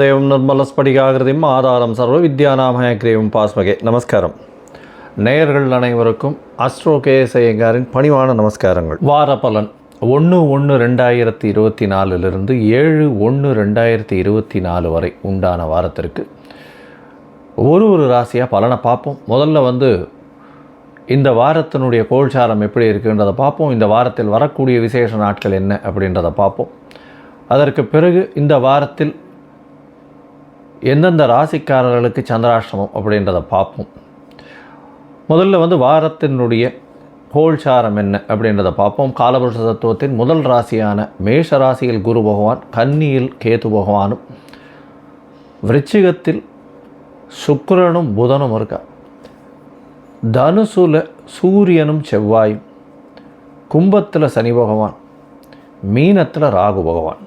ദൈവം நிர்மலஸ்படிகாகிருதியும் ஆதாரம் சர்வ வித்யாநாமயக்ரீவும் பாஸ்மகே. நமஸ்காரம். நேயர்கள் அனைவருக்கும் அஸ்ட்ரோ கேஎஸ் ஐயங்காரின் பணிவான நமஸ்காரங்கள். வார பலன் ஒன்று ஒன்று ரெண்டாயிரத்தி இருபத்தி நாலுலேருந்து ஏழு ஒன்று ரெண்டாயிரத்தி இருபத்தி நாலு வரை உண்டான வாரத்திற்கு ஒரு ஒரு ராசியாக பலனை பார்ப்போம். முதல்ல வந்து இந்த வாரத்தினுடைய கோல்சாரம் எப்படி இருக்குன்றதை பார்ப்போம். இந்த வாரத்தில் வரக்கூடிய விசேஷ நாட்கள் என்ன அப்படின்றத பார்ப்போம். அதற்கு பிறகு இந்த வாரத்தில் எந்தெந்த ராசிக்காரர்களுக்கு சந்திராஷ்டமம் அப்படின்றத பார்ப்போம். முதல்ல வந்து வாரத்தினுடைய கோல்சாரம் என்ன அப்படின்றத பார்ப்போம். காலபுருஷ தத்துவத்தின் முதல் ராசியான மேஷ ராசியில் குரு பகவான் கன்னியில் கேது பகவானும் விருச்சிகத்தில் சுக்கரனும் புதனும் இருக்கா. தனுசுல சூரியனும் செவ்வாயும் கும்பத்தில் சனி பகவான் மீனத்தில் ராகு பகவான்.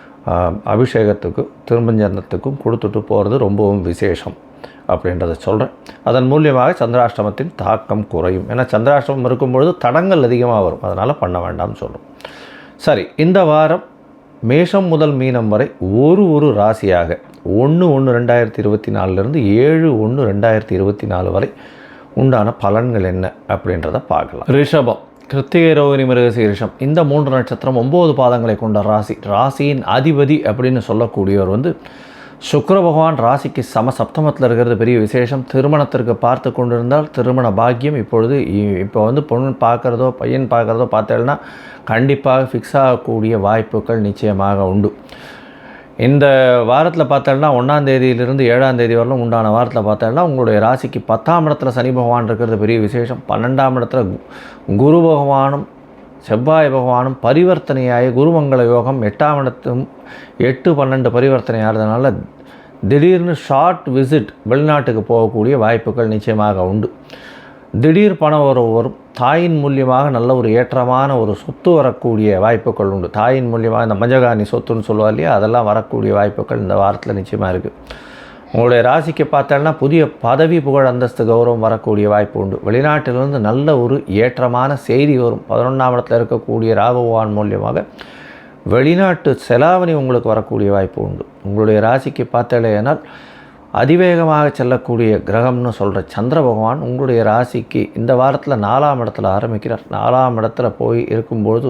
அபிஷேகத்துக்கும் அபிஷேகத்துக்கு திருமஞ்சனத்துக்கும் கொடுத்துட்டு போகிறது ரொம்பவும் விசேஷம் அப்படின்றத சொல்கிறேன் அதன் மூலியமாக சந்திராஷ்டமத்தின் தாக்கம் குறையும். ஏன்னா சந்திராஷ்டமம் இருக்கும்பொழுது தடங்கள் அதிகமாக வரும். அதனால் பண்ண வேண்டாம்னு சொல்கிறோம் சரி இந்த வாரம் மேஷம் முதல் மீனம் வரை ஒரு ஒரு ராசியாக ஒன்று ஒன்று ரெண்டாயிரத்தி இருபத்தி நாலுலேருந்து ஏழு ஒன்று ரெண்டாயிரத்தி இருபத்தி நாலு வரை உண்டான பலன்கள் என்ன அப்படின்றத பார்க்கலாம். ரிஷபம். கிருத்திகை ரோகிணி மிருகசீரிஷம். இந்த மூன்று நட்சத்திரம் ஒம்பது பாதங்களை கொண்ட ராசி. ராசியின் அதிபதி அப்படின்னு சொல்லக்கூடியவர் வந்து சுக்கர பகவான். ராசிக்கு சம சப்தமத்தில் இருக்கிறது பெரிய விசேஷம். திருமணத்திற்கு பார்த்து கொண்டிருந்தால் திருமண பாக்கியம் இப்பொழுது இப்போ வந்து பொண்ணு பார்க்குறதோ பையன் பார்க்குறதோ பார்த்தேன்னா கண்டிப்பாக ஃபிக்ஸ் ஆகக்கூடிய வாய்ப்புகள் நிச்சயமாக உண்டு. இந்த வாரத்தில் பார்த்தோம்னா ஒன்றாம் ஏழாந்தேதி ஏழாம் தேதி வரலும் உண்டான வாரத்தில் பார்த்தோம்னா உங்களுடைய ராசிக்கு பத்தாம் இடத்துல சனி பகவான் இருக்கிறது பெரிய விசேஷம். பன்னெண்டாம் இடத்துல குரு பகவானும் செவ்வாய் பகவானும் பரிவர்த்தனையாகி குருமங்கள யோகம் எட்டாம் இடத்தும் எட்டு பன்னெண்டு பரிவர்த்தனை ஆகிறதுனால திடீர்னு ஷார்ட் விசிட் வெளிநாட்டுக்கு போகக்கூடிய வாய்ப்புகள் நிச்சயமாக உண்டு. திடீர் பண உறவு வரும் தாயின் மூலியமாக நல்ல ஒரு ஏற்றமான ஒரு சொத்து வரக்கூடிய வாய்ப்புகள் உண்டு. தாயின் மூலியமாக இந்த மஞ்சகாணி சொத்துன்னு சொல்லுவா இல்லையா? அதெல்லாம் வரக்கூடிய வாய்ப்புகள் இந்த வாரத்தில் நிச்சயமாக இருக்குது உங்களுடைய ராசிக்கு பார்த்தோன்னா புதிய பதவி புகழ் அந்தஸ்து கௌரவம் வரக்கூடிய வாய்ப்பு உண்டு. வெளிநாட்டிலிருந்து நல்ல ஒரு ஏற்றமான செய்தி வரும். பதினொன்றாம் இடத்துல இருக்கக்கூடிய ராகவான் மூலியமாக வெளிநாட்டு செலாவணி உங்களுக்கு வரக்கூடிய வாய்ப்பு உண்டு. உங்களுடைய ராசிக்கு பார்த்தேனால் அதிவேகமாக செல்லக்கூடிய கிரகம்னு சொல்கிற சந்திர பகவான் உங்களுடைய ராசிக்கு இந்த வாரத்தில் நாலாம் இடத்துல ஆரம்பிக்கிறார். நாலாம் இடத்துல போய் இருக்கும்பொழுது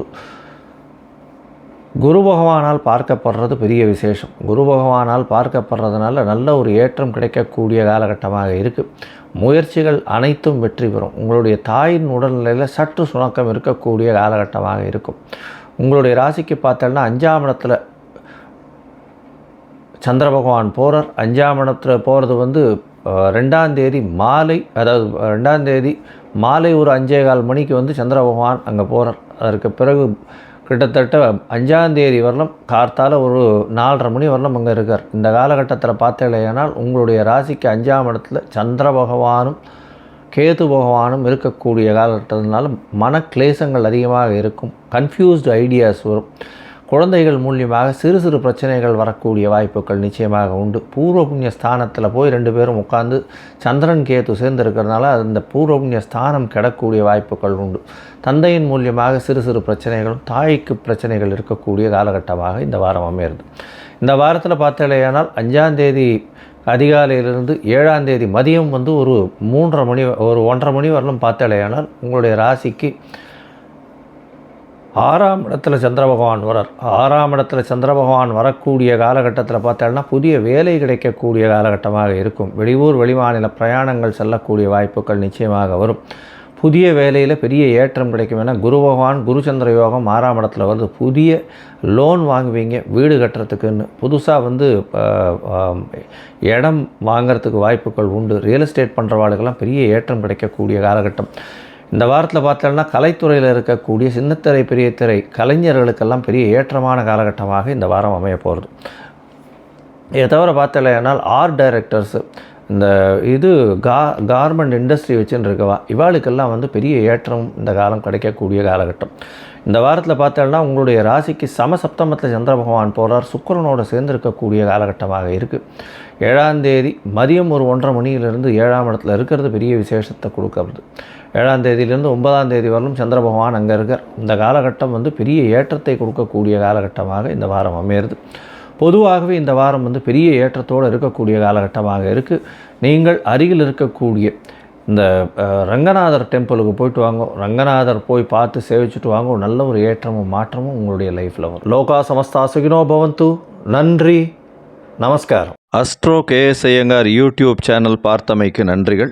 குரு பகவானால் பார்க்கப்படுறது பெரிய விசேஷம். குரு பகவானால் பார்க்கப்படுறதுனால நல்ல ஒரு ஏற்றம் கிடைக்கக்கூடிய காலகட்டமாக இருக்குது முயற்சிகள் அனைத்தும் வெற்றி பெறும். உங்களுடைய தாயின் உடல்நிலையில் சற்று சுணக்கம் இருக்கக்கூடிய காலகட்டமாக இருக்கும். உங்களுடைய ராசிக்கு பார்த்தோன்னா அஞ்சாம் இடத்துல சந்திர பகவான் போகிறார் அஞ்சாம் இடத்துல போகிறது வந்து ரெண்டாந்தேதி ரெண்டாம் தேதி மாலை அதாவது ரெண்டாம் தேதி மாலை ஒரு அஞ்சே கால் மணிக்கு வந்து சந்திர பகவான் அங்கே போகிறார் அதற்கு பிறகு கிட்டத்தட்ட அஞ்சாம் தேதி வரலும் கார்த்தால ஒரு நாலரை மணி வரலாம் அங்கே இருக்கார். இந்த காலகட்டத்தில் பார்த்தீங்களேனால் உங்களுடைய ராசிக்கு அஞ்சாம் இடத்துல சந்திர பகவானும் கேது பகவானும் இருக்கக்கூடிய காலகட்டத்தினால மன கிளேசங்கள் அதிகமாக இருக்கும். கன்ஃபியூஸ்டு ஐடியாஸ் வரும். குழந்தைகள் மூலியமாக சிறு சிறு பிரச்சனைகள் வரக்கூடிய வாய்ப்புகள் நிச்சயமாக உண்டு. பூர்வ புண்ணிய ஸ்தானத்தில் போய் ரெண்டு பேரும் உட்காந்து சந்திரன் கேத்து சேர்ந்துருக்கிறதுனால அந்த பூர்வ புண்ணிய ஸ்தானம் கிடக்கூடிய வாய்ப்புகள் உண்டு. தந்தையின் மூலியமாக சிறு சிறு பிரச்சனைகளும் தாய்க்கு பிரச்சனைகள் இருக்கக்கூடிய காலகட்டமாக இந்த வாரம் அமையிறது. இந்த வாரத்தில் பார்த்தாலேயானால் அஞ்சாம் தேதி அதிகாலையிலிருந்து ஏழாம் தேதி மதியம் வந்து ஒரு மூன்றரை மணி ஒரு ஒன்றரை மணி வரலும் பார்த்தாலேயானால் உங்களுடைய ராசிக்கு ஆறாம் இடத்துல சந்திர பகவான் வரார். ஆறாம் இடத்துல சந்திர பகவான் வரக்கூடிய காலகட்டத்தில் பார்த்தோம்னா புதிய வேலை கிடைக்கக்கூடிய காலகட்டமாக இருக்கும். வெளியூர் வெளிமாநில பிரயாணங்கள் செல்லக்கூடிய வாய்ப்புகள் நிச்சயமாக வரும். புதிய வேலையில் பெரிய ஏற்றம் கிடைக்கும். ஏன்னா குரு பகவான் குருச்சந்திர யோகம் ஆறாம் இடத்துல வருது. புதிய லோன் வாங்குவீங்க வீடு கட்டுறதுக்குன்னு. புதுசாக வந்து இடம் வாங்குறதுக்கு வாய்ப்புகள் உண்டு. ரியல் எஸ்டேட் பண்ணுறவாளுக்கெல்லாம் பெரிய ஏற்றம் கிடைக்கக்கூடிய காலகட்டம். இந்த வாரத்தில் பார்த்தோம்னா கலைத்துறையில் இருக்கக்கூடிய சின்னத்திரை பெரிய திரை கலைஞர்களுக்கெல்லாம் பெரிய ஏற்றமான காலகட்டமாக இந்த வாரம் அமைய போகிறது இதை தவிர பார்த்தலையானால் ஆர்ட் டைரக்டர்ஸு இந்த இது கா கார்மெண்ட் இண்டஸ்ட்ரி வச்சுன்னு இருக்கவா இவாளுக்கெல்லாம் வந்து பெரிய ஏற்றம் இந்த காலம் கிடைக்கக்கூடிய காலகட்டம். இந்த வாரத்தில் பார்த்தோம்னா உங்களுடைய ராசிக்கு சமசப்தமத்தில் சந்திர பகவான் போகிறார் சுக்கரனோடு சேர்ந்து இருக்கக்கூடிய காலகட்டமாக இருக்குது ஏழாம் தேதி மதியம் ஒரு ஒன்றரை மணியிலிருந்து ஏழாம் இடத்துல இருக்கிறது பெரிய விசேஷத்தை கொடுக்கறது. ஏழாம் தேதியிலேருந்து ஒன்பதாம் தேதி வரலும் சந்திர பகவான் அங்கே இருக்கார். இந்த காலகட்டம் வந்து பெரிய ஏற்றத்தை கொடுக்கக்கூடிய காலகட்டமாக இந்த வாரம் அமையிறது. பொதுவாகவே இந்த வாரம் வந்து பெரிய ஏற்றத்தோடு இருக்கக்கூடிய காலகட்டமாக இருக்குது நீங்கள் அருகில் இருக்கக்கூடிய இந்த ரங்கநாதர் டெம்பிளுக்கு போயிட்டு வாங்க. ரங்கநாதர் போய் பார்த்து சேவிச்சுட்டு வாங்க. ஒரு நல்ல ஒரு ஏற்றமும் மாற்றமும் உங்களுடைய லைஃப்பில் வரும். லோகா சமஸ்தா சுகினோ பவந்து. நன்றி. நமஸ்காரம். Astro KS Iyengar YouTube channel பார்த்தமைக்கு நன்றிகள்.